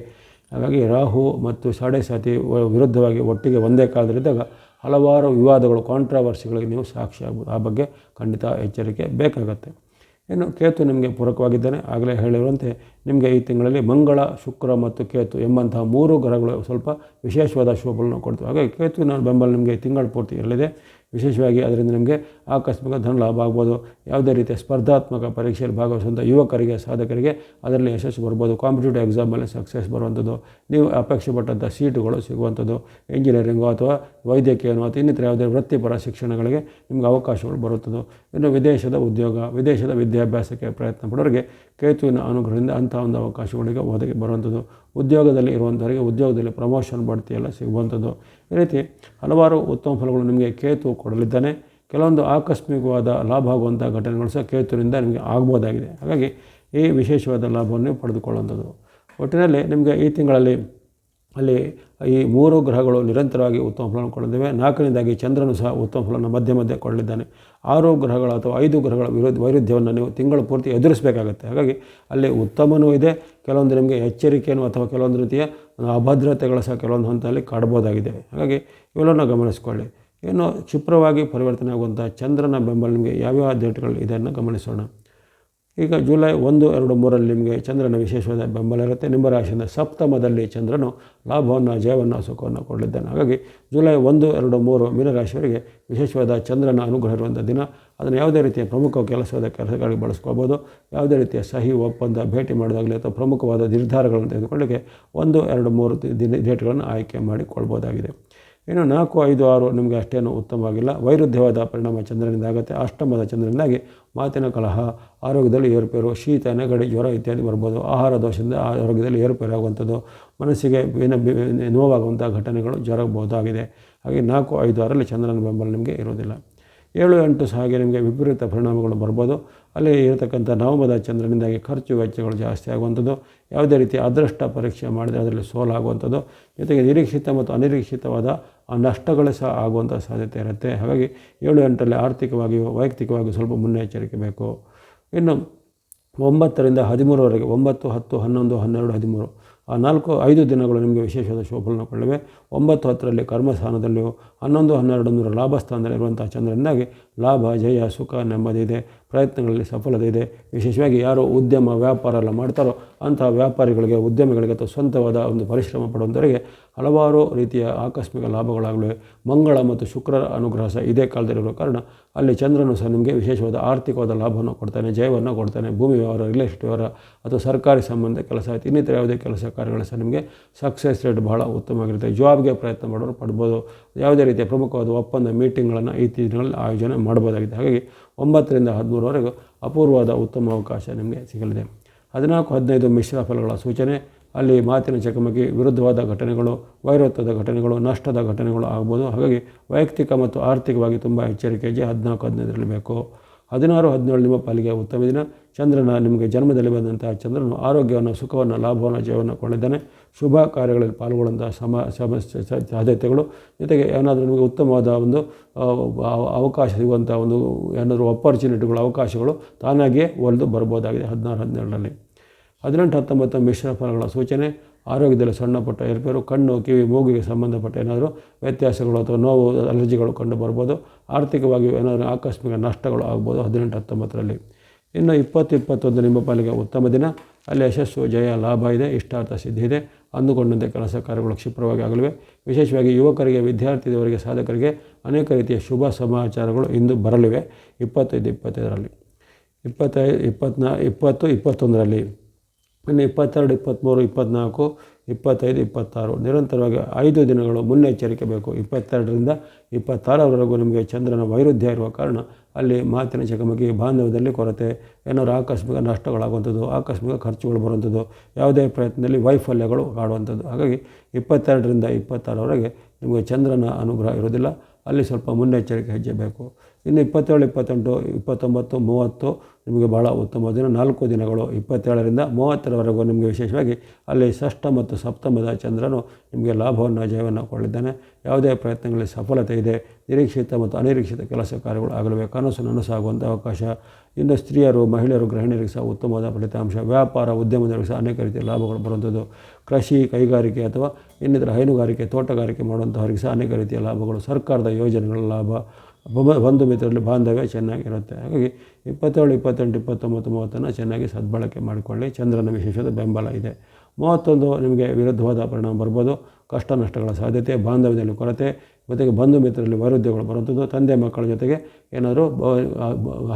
ಹಾಗಾಗಿ ರಾಹು ಮತ್ತು ಸಾತಿ ವಿರುದ್ಧವಾಗಿ ಒಟ್ಟಿಗೆ ಒಂದೇ ಕಾಲದಲ್ಲಿದ್ದಾಗ ಹಲವಾರು ವಿವಾದಗಳು ಕಾಂಟ್ರವರ್ಸಿಗಳಿಗೆ ನೀವು ಸಾಕ್ಷಿ ಆಗ್ಬೋದು ಆ ಬಗ್ಗೆ ಖಂಡಿತ ಎಚ್ಚರಿಕೆ ಬೇಕಾಗತ್ತೆ. ಇನ್ನು ಕೇತು ನಿಮಗೆ ಪೂರಕವಾಗಿದ್ದಾನೆ. ಆಗಲೇ ಹೇಳಿರುವಂತೆ ನಿಮಗೆ ಈ ತಿಂಗಳಲ್ಲಿ ಮಂಗಳ, ಶುಕ್ರ ಮತ್ತು ಕೇತು ಎಂಬಂತಹ ಮೂರು ಗ್ರಹಗಳು ಸ್ವಲ್ಪ ವಿಶೇಷವಾದ ಶುಭಗಳನ್ನು ಕೊಡ್ತವೆ. ಹಾಗೆ ಕೇತುವಿನ ಬೆಂಬಲ ನಿಮಗೆ ತಿಂಗಳ ಪೂರ್ತಿ ಇರಲಿದೆ. ವಿಶೇಷವಾಗಿ ಅದರಿಂದ ನಿಮಗೆ ಆಕಸ್ಮಿಕ ಧನ ಲಾಭ ಆಗ್ಬೋದು. ಯಾವುದೇ ರೀತಿಯ ಸ್ಪರ್ಧಾತ್ಮಕ ಪರೀಕ್ಷೆಯಲ್ಲಿ ಭಾಗವಹಿಸುವಂಥ ಯುವಕರಿಗೆ, ಸಾಧಕರಿಗೆ ಅದರಲ್ಲಿ ಯಶಸ್ಸು ಬರ್ಬೋದು. ಕಾಂಪಿಟೇಟಿವ್ ಎಕ್ಸಾಮಲ್ಲಿ ಸಕ್ಸಸ್ ಬರುವಂಥದ್ದು. ನೀವು ಅಪೇಕ್ಷೆ ಪಟ್ಟಂಥ ಸೀಟುಗಳು ಸಿಗುವಂಥದ್ದು. ಇಂಜಿನಿಯರಿಂಗು ಅಥವಾ ವೈದ್ಯಕೀಯನೋ ಅಥವಾ ಇನ್ನಿತರ ಯಾವುದೇ ವೃತ್ತಿಪರ ಶಿಕ್ಷಣಗಳಿಗೆ ನಿಮಗೆ ಅವಕಾಶಗಳು ಬರುತ್ತದೆ ಇನ್ನು ವಿದೇಶದ ಉದ್ಯೋಗ, ವಿದೇಶದ ವಿದ್ಯಾಭ್ಯಾಸಕ್ಕೆ ಪ್ರಯತ್ನ ಪಡೋರಿಗೆ ಕೇತುವಿನ ಅನುಗ್ರಹದಿಂದ ಅಂಥ ಒಂದು ಅವಕಾಶಗಳಿಗೆ ಒದಗಿ ಬರುವಂಥದ್ದು. ಉದ್ಯೋಗದಲ್ಲಿ ಇರುವಂಥವರಿಗೆ ಉದ್ಯೋಗದಲ್ಲಿ ಪ್ರಮೋಷನ್ ಬಡ್ತಿ ಎಲ್ಲ ಸಿಗುವಂಥದ್ದು. ಈ ರೀತಿ ಹಲವಾರು ಉತ್ತಮ ಫಲಗಳು ನಿಮಗೆ ಕೇತು ಕೊಡಲಿದ್ದಾನೆ. ಕೆಲವೊಂದು ಆಕಸ್ಮಿಕವಾದ ಲಾಭ ಆಗುವಂಥ ಘಟನೆಗಳು ಸಹ ಕೇತುವಿನಿಂದ ನಿಮಗೆ ಆಗ್ಬೋದಾಗಿದೆ. ಹಾಗಾಗಿ ಈ ವಿಶೇಷವಾದ ಲಾಭವನ್ನು ಪಡೆದುಕೊಳ್ಳುವಂಥದ್ದು. ಒಟ್ಟಿನಲ್ಲಿ ನಿಮಗೆ ಈ ತಿಂಗಳಲ್ಲಿ ಅಲ್ಲಿ ಈ ಮೂರು ಗ್ರಹಗಳು ನಿರಂತರವಾಗಿ ಉತ್ತಮ ಫಲವನ್ನು ಕೊಡಲಿವೆ. ನಾಲ್ಕನೇದಾಗಿ ಚಂದ್ರನು ಸಹ ಉತ್ತಮ ಫಲವನ್ನು ಮಧ್ಯೆ ಮಧ್ಯೆ ಕೊಡಲಿದ್ದಾನೆ. ಆರು ಗ್ರಹಗಳು ಅಥವಾ ಐದು ಗ್ರಹಗಳ ವಿರೋಧ ವೈರುಧ್ಯವನ್ನು ನೀವು ತಿಂಗಳು ಪೂರ್ತಿ ಎದುರಿಸಬೇಕಾಗುತ್ತೆ. ಹಾಗಾಗಿ ಅಲ್ಲಿ ಉತ್ತಮನೂ ಇದೆ, ಕೆಲವೊಂದು ನಿಮಗೆ ಎಚ್ಚರಿಕೆಯನ್ನು ಅಥವಾ ಕೆಲವೊಂದು ರೀತಿಯ ಅಭದ್ರತೆಗಳು ಸಹ ಕೆಲವೊಂದು ಹಂತದಲ್ಲಿ ಕಾಡ್ಬೋದಾಗಿದೆ ಹಾಗಾಗಿ ಇವೆಲ್ಲವನ್ನು ಗಮನಿಸಿಕೊಳ್ಳಿ. ಏನು ಕ್ಷಿಪ್ರವಾಗಿ ಪರಿವರ್ತನೆ ಆಗುವಂಥ ಚಂದ್ರನ ಬೆಂಬಲ ನಿಮಗೆ ಯಾವ್ಯಾವ ಡೇಟ್ಗಳು ಇದನ್ನು ಗಮನಿಸೋಣ. ಈಗ ಜುಲೈ ಒಂದು, ಎರಡು, ಮೂರರಲ್ಲಿ ನಿಮಗೆ ಚಂದ್ರನ ವಿಶೇಷವಾದ ಬೆಂಬಲ ಇರುತ್ತೆ. ನಿಮ್ಮ ರಾಶಿಯಿಂದ ಸಪ್ತಮದಲ್ಲಿ ಚಂದ್ರನು ಲಾಭವನ್ನು, ಜಯವನ್ನು, ಸುಖವನ್ನು ಕೊಡಲಿದ್ದಾನೆ. ಹಾಗಾಗಿ ಜುಲೈ ಒಂದು, ಎರಡು, ಮೂರು ಮೀನರಾಶಿಯವರಿಗೆ ವಿಶೇಷವಾದ ಚಂದ್ರನ ಅನುಗ್ರಹ ಇರುವಂಥ ದಿನ. ಅದನ್ನು ಯಾವುದೇ ರೀತಿಯ ಪ್ರಮುಖ ಕೆಲಸವಾದ ಕೆಲಸಗಳಿಗೆ ಬಳಸ್ಕೋಬೋದು. ಯಾವುದೇ ರೀತಿಯ ಸಹಿ, ಒಪ್ಪಂದ, ಭೇಟಿ ಮಾಡೋದಾಗಲಿ ಅಥವಾ ಪ್ರಮುಖವಾದ ನಿರ್ಧಾರಗಳನ್ನು ತೆಗೆದುಕೊಳ್ಳಿಕ್ಕೆ ಒಂದು, ಎರಡು, ಮೂರು ದಿನ, ಡೇಟ್ಗಳನ್ನು ಆಯ್ಕೆ ಮಾಡಿಕೊಳ್ಬೋದಾಗಿದೆ. ಇನ್ನು ನಾಲ್ಕು, ಐದು, ಆರು ನಿಮಗೆ ಅಷ್ಟೇನು ಉತ್ತಮವಾಗಿಲ್ಲ. ವೈರುಧ್ಯವಾದ ಪರಿಣಾಮ ಚಂದ್ರನಿಂದ ಆಗುತ್ತೆ. ಅಷ್ಟಮದ ಚಂದ್ರನಿಂದಾಗಿ ಮಾತಿನ ಕಲಹ, ಆರೋಗ್ಯದಲ್ಲಿ ಏರುಪೇರು, ಶೀತ, ನೆಗಡಿ, ಜ್ವರ ಇತ್ಯಾದಿ ಬರ್ಬೋದು. ಆಹಾರ ದೋಷದಿಂದ ಆರೋಗ್ಯದಲ್ಲಿ ಏರುಪೇರು ಆಗುವಂಥದ್ದು. ಮನಸ್ಸಿಗೆ ಏನು ನೋವಾಗುವಂಥ ಘಟನೆಗಳು ಜರಗಬಹುದಾಗಿದೆ. ಹಾಗೆ ನಾಲ್ಕು, ಐದು ಆರಲ್ಲಿ ಚಂದ್ರನ ಬೆಂಬಲ ನಿಮಗೆ ಇರೋದಿಲ್ಲ ಏಳು, ಎಂಟು ಸಹ ಹಾಗೆ ನಿಮಗೆ ವಿಪರೀತ ಪರಿಣಾಮಗಳು ಬರ್ಬೋದು. ಅಲ್ಲಿ ಇರತಕ್ಕಂಥ ನವಮದ ಚಂದ್ರನಿಂದಾಗಿ ಖರ್ಚು ವೆಚ್ಚಗಳು ಜಾಸ್ತಿ ಆಗುವಂಥದ್ದು. ಯಾವುದೇ ರೀತಿ ಅದೃಷ್ಟ ಪರೀಕ್ಷೆ ಮಾಡಿದರೆ ಅದರಲ್ಲಿ ಸೋಲಾಗುವಂಥದ್ದು. ಜೊತೆಗೆ ನಿರೀಕ್ಷಿತ ಮತ್ತು ಅನಿರೀಕ್ಷಿತವಾದ ಆ ನಷ್ಟಗಳು ಸಹ ಆಗುವಂಥ ಸಾಧ್ಯತೆ ಇರುತ್ತೆ. ಹಾಗಾಗಿ ಏಳು ಎಂಟರಲ್ಲಿ ಆರ್ಥಿಕವಾಗಿಯೂ ವೈಯಕ್ತಿಕವಾಗಿ ಸ್ವಲ್ಪ ಮುನ್ನೆಚ್ಚರಿಕೆ ಬೇಕು. ಇನ್ನು ಒಂಬತ್ತರಿಂದ ಹದಿಮೂರವರೆಗೆ, ಒಂಬತ್ತು, ಹತ್ತು, ಹನ್ನೊಂದು, ಹನ್ನೆರಡು, ಹದಿಮೂರು, ಆ ನಾಲ್ಕು, ಐದು ದಿನಗಳು ನಿಮಗೆ ವಿಶೇಷವಾದ ಶೋಭವನ್ನು ಕೊಳ್ಳಿವೆ ಒಂಬತ್ತು ಹತ್ತರಲ್ಲಿ ಕರ್ಮಸ್ಥಾನದಲ್ಲಿಯೂ ಹನ್ನೊಂದು ಹನ್ನೆರಡು ನೂರ ಲಾಭ ಸ್ಥಾನದಲ್ಲಿರುವಂಥ ಚಂದ್ರನಿಂದಾಗಿ ಲಾಭ, ಜಯ, ಸುಖ ನೆಮ್ಮದಿ ಇದೆ, ಪ್ರಯತ್ನಗಳಲ್ಲಿ ಸಫಲತೆ ಇದೆ. ವಿಶೇಷವಾಗಿ ಯಾರು ಉದ್ಯಮ, ವ್ಯಾಪಾರ ಎಲ್ಲ ಮಾಡ್ತಾರೋ ಅಂತಹ ವ್ಯಾಪಾರಿಗಳಿಗೆ, ಉದ್ಯಮಿಗಳಿಗೆ ಅಥವಾ ಸ್ವಂತವಾದ ಒಂದು ಪರಿಶ್ರಮ ಪಡುವಂಥವರಿಗೆ ಹಲವಾರು ರೀತಿಯ ಆಕಸ್ಮಿಕ ಲಾಭಗಳಾಗಲಿವೆ ಮಂಗಳ ಮತ್ತು ಶುಕ್ರರ ಅನುಗ್ರಹ ಸಹ ಇದೇ ಕಾಲದಲ್ಲಿರುವ ಕಾರಣ ಅಲ್ಲಿ ಚಂದ್ರನು ಸಹ ನಿಮಗೆ ವಿಶೇಷವಾದ ಆರ್ಥಿಕವಾದ ಲಾಭವನ್ನು ಕೊಡ್ತಾನೆ, ಜಯವನ್ನು ಕೊಡ್ತಾನೆ, ಭೂಮಿ ವ್ಯವಹಾರ ರಿಯಲ್ ಎಸ್ಟೇಟ್ ವ್ಯವಹಾರ ಅಥವಾ ಸರ್ಕಾರಿ ಸಂಬಂಧ ಕೆಲಸ ಆಯಿತು ಇನ್ನಿತರ ಯಾವುದೇ ಕೆಲಸ ಕಾರ್ಯಗಳು ಸಹ ನಿಮಗೆ ಸಕ್ಸಸ್ ರೇಟ್ ಬಹಳ ಉತ್ತಮವಾಗಿರುತ್ತೆ. ಜಾಬ್ಗೆ ಪ್ರಯತ್ನ ಮಾಡೋರು ಪಡ್ಬೋದು. ಯಾವುದೇ ರೀತಿಯ ಪ್ರಮುಖವಾದ ಒಪ್ಪಂದ ಮೀಟಿಂಗ್ಗಳನ್ನು ಈ ತಿಂಗಳಲ್ಲಿ ಆಯೋಜನೆ ಮಾಡ್ಬೋದಾಗಿದೆ ಹಾಗಾಗಿ ಒಂಬತ್ತರಿಂದ ಹದಿಮೂರವರೆಗೂ ಅಪೂರ್ವವಾದ ಉತ್ತಮ ಅವಕಾಶ ನಿಮಗೆ ಸಿಗಲಿದೆ. ಹದಿನಾಲ್ಕು, ಹದಿನೈದು ಮಿಶ್ರ ಫಲಗಳ ಸೂಚನೆ, ಅಲ್ಲಿ ಮಾತಿನ ಚಕಮಕಿ, ವಿರುದ್ಧವಾದ ಘಟನೆಗಳು, ವೈರತ್ವದ ಘಟನೆಗಳು, ನಷ್ಟದ ಘಟನೆಗಳು ಆಗ್ಬೋದು. ಹಾಗಾಗಿ ವೈಯಕ್ತಿಕ ಮತ್ತು ಆರ್ಥಿಕವಾಗಿ ತುಂಬ ಎಚ್ಚರಿಕೆ ಇದೆ ಹದಿನಾಲ್ಕು ಹದಿನೈದರಲ್ಲಿ ಬೇಕು. ಹದಿನಾರು, ಹದಿನೇಳು ನಿಮ್ಮ ಪಾಲಿಗೆ ಉತ್ತಮ ದಿನ. ಚಂದ್ರನ ನಿಮಗೆ ಜನ್ಮದಲ್ಲಿ ಬಂದಂತಹ ಚಂದ್ರನು ಆರೋಗ್ಯವನ್ನು, ಸುಖವನ್ನು, ಲಾಭವನ್ನು ಜೀವನ ಕೊಂಡಿದ್ದಾನೆ ಶುಭ ಕಾರ್ಯಗಳಲ್ಲಿ ಪಾಲ್ಗೊಳ್ಳುವಂಥ ಸಮ ಸಮಸ್ಯೆ ಸಾಧ್ಯತೆಗಳು. ಜೊತೆಗೆ ಏನಾದರೂ ನಿಮಗೆ ಉತ್ತಮವಾದ ಒಂದು ಅವಕಾಶ ಸಿಗುವಂಥ ಒಂದು ಏನಾದರೂ ಅಪರ್ಚುನಿಟಿಗಳು ಅವಕಾಶಗಳು ತಾನಾಗಿಯೇ ಒಲಿದು ಬರ್ಬೋದಾಗಿದೆ ಹದಿನಾರು, ಹದಿನೇಳರಲ್ಲಿ. ಹದಿನೆಂಟು, ಹತ್ತೊಂಬತ್ತು ಮಿಶ್ರ ಫಲಗಳ ಸೂಚನೆ, ಆರೋಗ್ಯದಲ್ಲಿ ಸಣ್ಣ ಏರ್ಪೇರು, ಕಣ್ಣು, ಕಿವಿ, ಮೂಗಿಗೆ ಸಂಬಂಧಪಟ್ಟ ಏನಾದರೂ ವ್ಯತ್ಯಾಸಗಳು ಅಥವಾ ನೋವು, ಅಲರ್ಜಿಗಳು ಕಂಡು ಬರ್ಬೋದು. ಆರ್ಥಿಕವಾಗಿ ಏನಾದರೂ ಆಕಸ್ಮಿಕ ನಷ್ಟಗಳು ಆಗ್ಬೋದು ಹದಿನೆಂಟು, ಹತ್ತೊಂಬತ್ತರಲ್ಲಿ. ಇನ್ನು ಇಪ್ಪತ್ತು, ಇಪ್ಪತ್ತೊಂದು ನಿಮ್ಮ ಪಾಲಿಗೆ ಉತ್ತಮ ದಿನ. ಅಲ್ಲಿ ಯಶಸ್ಸು, ಜಯ, ಲಾಭ ಇದೆ, ಇಷ್ಟಾರ್ಥ ಸಿದ್ಧಿ ಇದೆ. ಅಂದುಕೊಂಡಂತೆ ಕೆಲಸ ಕಾರ್ಯಗಳು ಕ್ಷಿಪ್ರವಾಗಿ ಆಗಲಿವೆ. ವಿಶೇಷವಾಗಿ ಯುವಕರಿಗೆ ವಿದ್ಯಾರ್ಥಿಯವರಿಗೆ ಸಾಧಕರಿಗೆ ಅನೇಕ ರೀತಿಯ ಶುಭ ಸಮಾಚಾರಗಳು ಇಂದು ಬರಲಿವೆ. ಇಪ್ಪತ್ತೈದು, ಇಪ್ಪತ್ತೈದರಲ್ಲಿ. ಇಪ್ಪತ್ತೈದು ಇಪ್ಪತ್ನಾ, ಇಪ್ಪತ್ತು, ಇಪ್ಪತ್ತೊಂದರಲ್ಲಿ. ಇನ್ನು ಇಪ್ಪತ್ತೆರಡು ಇಪ್ಪತ್ತ್ಮೂರು ಇಪ್ಪತ್ತ್ನಾಲ್ಕು ಇಪ್ಪತ್ತೈದು, ಇಪ್ಪತ್ತಾರು. ನಿರಂತರವಾಗಿ ಐದು ದಿನಗಳು ಮುನ್ನೆಚ್ಚರಿಕೆ ಬೇಕು. ಇಪ್ಪತ್ತೆರಡರಿಂದ ಇಪ್ಪತ್ತಾರರವರೆಗೂ ನಿಮಗೆ ಚಂದ್ರನ ವೈರುಧ್ಯ ಇರುವ ಕಾರಣ ಅಲ್ಲಿ ಮಾತಿನ ಚಕಮಕಿ ಬಾಂಧವ್ಯದಲ್ಲಿ ಕೊರತೆ. ಏನಾದ್ರು ಆಕಸ್ಮಿಕ ನಷ್ಟಗಳಾಗುವಂಥದ್ದು, ಆಕಸ್ಮಿಕ ಖರ್ಚುಗಳು ಬರುವಂಥದ್ದು, ಯಾವುದೇ ಪ್ರಯತ್ನದಲ್ಲಿ ವೈಫಲ್ಯಗಳು ಕಾಡುವಂಥದ್ದು. ಹಾಗಾಗಿ ಇಪ್ಪತ್ತೆರಡರಿಂದ ಇಪ್ಪತ್ತಾರವರೆಗೆ ನಿಮಗೆ ಚಂದ್ರನ ಅನುಗ್ರಹ ಇರೋದಿಲ್ಲ ಅಲ್ಲಿ ಸ್ವಲ್ಪ ಮುನ್ನೆಚ್ಚರಿಕೆ ಹೆಜ್ಜೆ ಬೇಕು. ಇನ್ನು ಇಪ್ಪತ್ತೇಳು, ಇಪ್ಪತ್ತೆಂಟು, ಇಪ್ಪತ್ತೊಂಬತ್ತು, ಮೂವತ್ತು ನಿಮಗೆ ಭಾಳ ಉತ್ತಮ ದಿನ. ನಾಲ್ಕು ದಿನಗಳು ಇಪ್ಪತ್ತೇಳರಿಂದ ಮೂವತ್ತರವರೆಗೂ ನಿಮಗೆ ವಿಶೇಷವಾಗಿ ಅಲ್ಲಿ ಷಷ್ಠ ಮತ್ತು ಸಪ್ತಮದ ಚಂದ್ರನು ನಿಮಗೆ ಲಾಭವನ್ನು, ಜಯವನ್ನು ಕೊಡಲಿದ್ದಾನೆ. ಯಾವುದೇ ಪ್ರಯತ್ನಗಳಲ್ಲಿ ಸಫಲತೆ ಇದೆ. ನಿರೀಕ್ಷಿತ ಮತ್ತು ಅನಿರೀಕ್ಷಿತ ಕೆಲಸ ಕಾರ್ಯಗಳು ಆಗಲಿವೆ. ಕನಸು ನನಸಾಗುವಂಥ ಅವಕಾಶ. ಇನ್ನು ಸ್ತ್ರೀಯರು, ಮಹಿಳೆಯರು, ಗೃಹಿಣಿಯರಿಗೆ ಸಹ ಉತ್ತಮವಾದ ಫಲಿತಾಂಶ. ವ್ಯಾಪಾರ, ಉದ್ಯಮದವರಿಗೆ ಸಹ ಅನೇಕ ರೀತಿಯ ಲಾಭಗಳು ಬರುವಂಥದ್ದು. ಕೃಷಿ, ಕೈಗಾರಿಕೆ ಅಥವಾ ಇನ್ನಿತರ ಹೈನುಗಾರಿಕೆ, ತೋಟಗಾರಿಕೆ ಮಾಡುವಂಥವರಿಗೆ ಸಹ ಅನೇಕ ರೀತಿಯ ಲಾಭಗಳು. ಸರ್ಕಾರದ ಯೋಜನೆಗಳ ಲಾಭ. ಬಂಧು ಮಿತ್ರರಲ್ಲಿ ಬಾಂಧವ್ಯ ಚೆನ್ನಾಗಿರುತ್ತೆ. ಹಾಗಾಗಿ ಇಪ್ಪತ್ತೇಳು, ಇಪ್ಪತ್ತೆಂಟು, ಇಪ್ಪತ್ತೊಂಬತ್ತು, ಮೂವತ್ತನ್ನು ಚೆನ್ನಾಗಿ ಸದ್ಬಳಕೆ ಮಾಡಿಕೊಳ್ಳಿ. ಚಂದ್ರನ ವಿಶೇಷದ ಬೆಂಬಲ ಇದೆ. ಮೂವತ್ತೊಂದು ನಿಮಗೆ ವಿರುದ್ಧವಾದ ಪರಿಣಾಮ ಬರ್ಬೋದು. ಕಷ್ಟ ನಷ್ಟಗಳ ಸಾಧ್ಯತೆ, ಬಾಂಧವ್ಯದಲ್ಲಿ ಕೊರತೆ, ಜೊತೆಗೆ ಬಂಧು ಮಿತ್ರರಲ್ಲಿ ವೈರುಧ್ಯಗಳು ಬರುವಂಥದ್ದು, ತಂದೆ ಮಕ್ಕಳ ಜೊತೆಗೆ ಏನಾದರೂ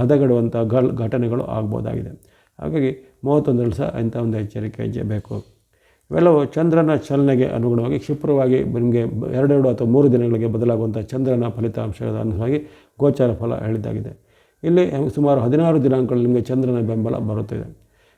ಹದಗೆಡುವಂಥ ಘಟನೆಗಳು ಆಗ್ಬೋದಾಗಿದೆ. ಹಾಗಾಗಿ ಮೂವತ್ತೊಂದರಲ್ಲಿ ಸಹ ಇಂಥ ಒಂದು ಎಚ್ಚರಿಕೆ ಹೆಜ್ಜೆ ಬೇಕು ಇವೆಲ್ಲವೂ ಚಂದ್ರನ ಚಲನೆಗೆ ಅನುಗುಣವಾಗಿ ಕ್ಷಿಪ್ರವಾಗಿ ನಿಮಗೆ ಎರಡೆರಡು ಅಥವಾ ಮೂರು ದಿನಗಳಿಗೆ ಬದಲಾಗುವಂಥ ಚಂದ್ರನ ಫಲಿತಾಂಶದ ಅನುಸಾರವಾಗಿ ಗೋಚಾರ ಫಲ ಹೇಳಿದ್ದಾಗಿದೆ. ಇಲ್ಲಿ ಸುಮಾರು ಹದಿನಾರು ದಿನಾಂಕಗಳಲ್ಲಿ ನಿಮಗೆ ಚಂದ್ರನ ಬೆಂಬಲ ಬರುತ್ತಿದೆ.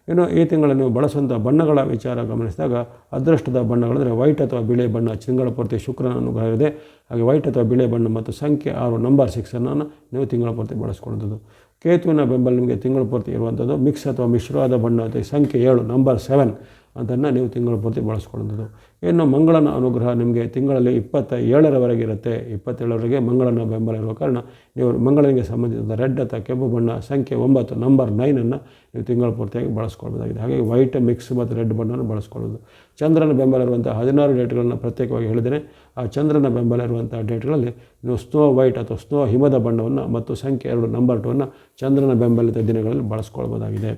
ಇನ್ನು ಈ ತಿಂಗಳ ನೀವು ಬಳಸುವಂಥ ಬಣ್ಣಗಳ ವಿಚಾರ ಗಮನಿಸಿದಾಗ ಅದೃಷ್ಟದ ಬಣ್ಣಗಳಂದರೆ ವೈಟ್ ಅಥವಾ ಬಿಳಿ ಬಣ್ಣ ತಿಂಗಳ ಪೂರ್ತಿ ಶುಕ್ರನ ಅನುಗ್ರಹ ಇದೆ ಹಾಗೆ ವೈಟ್ ಅಥವಾ ಬಿಳಿ ಬಣ್ಣ ಮತ್ತು ಸಂಖ್ಯೆ ಆರು ನಂಬರ್ ಸಿಕ್ಸನ್ನು ನೀವು ತಿಂಗಳ ಪೂರ್ತಿ ಬಳಸ್ಕೊಳ್ಳೋದು ಕೇತುವಿನ ಬೆಂಬಲ ನಿಮಗೆ ತಿಂಗಳ ಪೂರ್ತಿ ಇರುವಂಥದ್ದು. ಮಿಕ್ಸ್ ಅಥವಾ ಮಿಶ್ರವಾದ ಬಣ್ಣ ಅಥವಾ ಸಂಖ್ಯೆ ಏಳು ನಂಬರ್ ಸೆವೆನ್ ಅದನ್ನು ನೀವು ತಿಂಗಳ ಪೂರ್ತಿ ಬಳಸ್ಕೊಳ್ಳೋದು. ಇನ್ನು ಮಂಗಳನ ಅನುಗ್ರಹ ನಿಮಗೆ ತಿಂಗಳಲ್ಲಿ ಇಪ್ಪತ್ತ ಏಳರವರೆಗೆ ಇರುತ್ತೆ. ಇಪ್ಪತ್ತೇಳರವರೆಗೆ ಮಂಗಳನ ಬೆಂಬಲ ಇರುವ ಕಾರಣ ನೀವು ಮಂಗಳನಿಗೆ ಸಂಬಂಧಿಸಿದ ರೆಡ್ ಅಥವಾ ಕೆಂಪು ಬಣ್ಣ, ಸಂಖ್ಯೆ ಒಂಬತ್ತು, ನಂಬರ್ ನೈನನ್ನು ನೀವು ತಿಂಗಳ ಪೂರ್ತಿಯಾಗಿ ಬಳಸ್ಕೊಳ್ಬೋದಾಗಿದೆ. ಹಾಗೆ ವೈಟ್, ಮಿಕ್ಸ್ ಮತ್ತು ರೆಡ್ ಬಣ್ಣವನ್ನು ಬಳಸ್ಕೊಳ್ಳೋದು. ಚಂದ್ರನ ಬೆಂಬಲ ಇರುವಂಥ ಹದಿನಾರು ಡೇಟ್ಗಳನ್ನು ಪ್ರತ್ಯೇಕವಾಗಿ ಹೇಳಿದರೆ ಆ ಚಂದ್ರನ ಬೆಂಬಲ ಇರುವಂಥ ಡೇಟ್ಗಳಲ್ಲಿ ನೀವು ಸ್ನೋ ವೈಟ್ ಅಥವಾ ಸ್ನೋ ಹಿಮದ ಬಣ್ಣವನ್ನು ಮತ್ತು ಸಂಖ್ಯೆ ಎರಡು, ನಂಬರ್ ಟೂವನ್ನು ಚಂದ್ರನ ಬೆಂಬಲಿತ ದಿನಗಳಲ್ಲಿ ಬಳಸ್ಕೊಳ್ಬೋದಾಗಿದೆ.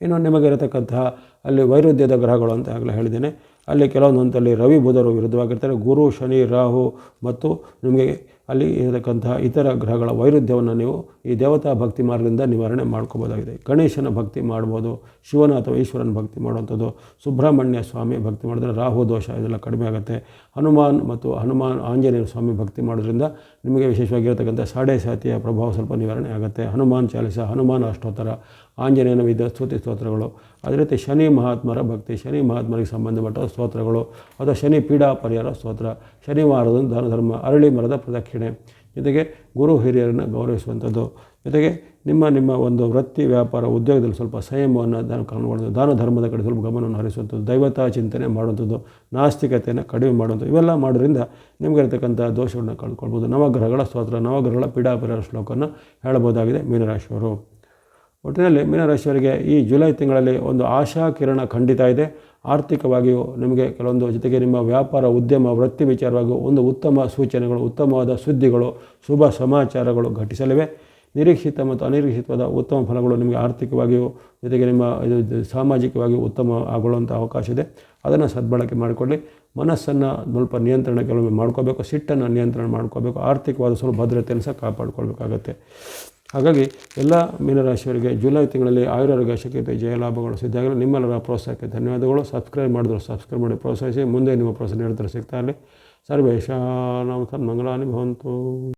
ಇನ್ನು ನಿಮಗಿರತಕ್ಕಂತಹ ಅಲ್ಲಿ ವೈರುಧ್ಯದ ಗ್ರಹಗಳು ಅಂತ ಆಗಲೇ ಹೇಳಿದ್ದೇನೆ. ಅಲ್ಲಿ ಕೆಲವೊಂದು ಹಂತದಲ್ಲಿ ರವಿ ಬುಧರು ವಿರುದ್ಧವಾಗಿರ್ತಾರೆ. ಗುರು, ಶನಿ, ರಾಹು ಮತ್ತು ನಿಮಗೆ ಅಲ್ಲಿ ಇರತಕ್ಕಂತಹ ಇತರ ಗ್ರಹಗಳ ವೈರುಧ್ಯವನ್ನು ನೀವು ಈ ದೇವತಾ ಭಕ್ತಿ ಮಾರ್ಗದಿಂದ ನಿವಾರಣೆ ಮಾಡ್ಕೋಬೋದಾಗಿದೆ. ಗಣೇಶನ ಭಕ್ತಿ ಮಾಡ್ಬೋದು, ಶಿವನ ಅಥವಾ ಈಶ್ವರನ ಭಕ್ತಿ ಮಾಡುವಂಥದ್ದು, ಸುಬ್ರಹ್ಮಣ್ಯ ಸ್ವಾಮಿ ಭಕ್ತಿ ಮಾಡಿದ್ರೆ ರಾಹು ದೋಷ ಇದೆಲ್ಲ ಕಡಿಮೆ ಆಗುತ್ತೆ. ಹನುಮಾನ್ ಮತ್ತು ಹನುಮಾನ್ ಆಂಜನೇಯ ಸ್ವಾಮಿ ಭಕ್ತಿ ಮಾಡೋದ್ರಿಂದ ನಿಮಗೆ ವಿಶೇಷವಾಗಿರತಕ್ಕಂಥ ಸಾಡೆ ಸಾತಿಯ ಪ್ರಭಾವ ಸ್ವಲ್ಪ ನಿವಾರಣೆ ಆಗುತ್ತೆ. ಹನುಮಾನ್ ಚಾಲಿಸ, ಹನುಮಾನ್ ಅಷ್ಟೋತ್ತರ ಆಂಜನೇಯನ ವಿದ್ಯ ಸ್ತುತಿ ಸ್ತೋತ್ರಗಳು. ಅದೇ ರೀತಿ ಶನಿ ಮಹಾತ್ಮರ ಭಕ್ತಿ, ಶನಿ ಮಹಾತ್ಮರಿಗೆ ಸಂಬಂಧಪಟ್ಟ ಸ್ತೋತ್ರಗಳು, ಅಥವಾ ಶನಿ ಪೀಡಾ ಪರಿಹಾರ ಸ್ತೋತ್ರ ಶನಿವಾರದ ದಾನ ಧರ್ಮ, ಅರಳಿ ಮರದ ಪ್ರದಕ್ಷಿಣೆ. ಜೊತೆಗೆ ಗುರು ಹಿರಿಯರನ್ನು ಗೌರವಿಸುವಂಥದ್ದು. ಜೊತೆಗೆ ನಿಮ್ಮ ನಿಮ್ಮ ಒಂದು ವೃತ್ತಿ, ವ್ಯಾಪಾರ, ಉದ್ಯೋಗದಲ್ಲಿ ಸ್ವಲ್ಪ ಸಂಯಮವನ್ನು ದಾನ ಕಾಣುವಂಥದ್ದು ದಾನ ಧರ್ಮದ ಕಡೆ ಸ್ವಲ್ಪ ಗಮನವನ್ನು ಹರಿಸುವಂಥದ್ದು, ದೈವತಾ ಚಿಂತನೆ ಮಾಡುವಂಥದ್ದು, ನಾಸ್ತಿಕತೆಯನ್ನು ಕಡಿಮೆ ಮಾಡುವಂಥದ್ದು, ಇವೆಲ್ಲ ಮಾಡೋದ್ರಿಂದ ನಿಮಗಿರತಕ್ಕಂಥ ದೋಷಗಳನ್ನ ಕಳ್ಕೊಳ್ಬೋದು. ನವಗ್ರಹಗಳ ಸ್ತೋತ್ರ, ನವಗ್ರಹಗಳ ಪೀಡಾಪರಿಹಾರ ಶ್ಲೋಕವನ್ನು ಹೇಳಬಹುದಾಗಿದೆ ಮೀನರಾಶಿಯವರು. ಒಟ್ಟಿನಲ್ಲಿ ಮೀನರಾಶಿಯವರಿಗೆ ಈ ಜುಲೈ ತಿಂಗಳಲ್ಲಿ ಒಂದು ಆಶಾ ಕಿರಣ ಖಂಡಿತ ಇದೆ. ಆರ್ಥಿಕವಾಗಿಯೂ ನಿಮಗೆ ಕೆಲವೊಂದು ಜೊತೆಗೆ ನಿಮ್ಮ ವ್ಯಾಪಾರ, ಉದ್ಯಮ, ವೃತ್ತಿ ವಿಚಾರವಾಗಿಯೂ ಒಂದು ಉತ್ತಮ ಸೂಚನೆಗಳು, ಉತ್ತಮವಾದ ಸುದ್ದಿಗಳು, ಶುಭ ಸಮಾಚಾರಗಳು ಘಟಿಸಲಿವೆ. ನಿರೀಕ್ಷಿತ ಮತ್ತು ಅನಿರೀಕ್ಷಿತವಾದ ಉತ್ತಮ ಫಲಗಳು ನಿಮಗೆ ಆರ್ಥಿಕವಾಗಿಯೂ ಜೊತೆಗೆ ನಿಮ್ಮ ಇದು ಸಾಮಾಜಿಕವಾಗಿ ಉತ್ತಮ ಆಗೊಳ್ಳುವಂಥ ಅವಕಾಶ ಇದೆ. ಅದನ್ನು ಸದ್ಬಳಕೆ ಮಾಡಿಕೊಳ್ಳಿ. ಮನಸ್ಸನ್ನು ಸ್ವಲ್ಪ ನಿಯಂತ್ರಣ ಕೆಲವೊಮ್ಮೆ ಮಾಡ್ಕೋಬೇಕು. ಸಿಟ್ಟನ್ನು ನಿಯಂತ್ರಣ ಮಾಡ್ಕೋಬೇಕು. ಆರ್ಥಿಕವಾದ ಸ್ವಲ್ಪ ಭದ್ರತೆಯನ್ನು ಸಹ ಕಾಪಾಡ್ಕೊಳ್ಬೇಕಾಗತ್ತೆ. ಹಾಗಾಗಿ ಎಲ್ಲ ಮೀನರಾಶಿಯವರಿಗೆ ಜುಲೈ ತಿಂಗಳಲ್ಲಿ ಆಯುರಾರೋಗ್ಯ ಜಯ ಜಯಲಾಭಗಳು ಸಿದ್ಧಾಗಲಿ ನಿಮ್ಮೆಲ್ಲರ ಪ್ರೋತ್ಸಾಹಕ್ಕೆ ಧನ್ಯವಾದಗಳು. ಸಬ್ಸ್ಕ್ರೈಬ್ ಮಾಡಿದ್ರು ಸಬ್ಸ್ಕ್ರೈಬ್ ಮಾಡಿ ಪ್ರೋತ್ಸಾಹಿಸಿ. ಮುಂದೆ ನಿಮ್ಮ ಪ್ರೋತ್ಸಾಹ ನಿರಂತರ ಸಿಗ್ತಾ ಇರಲಿ ಸರ್ವೇಶಾಂ ಸನ್ಮಂಗಲಾನಿ ಭವಂತು.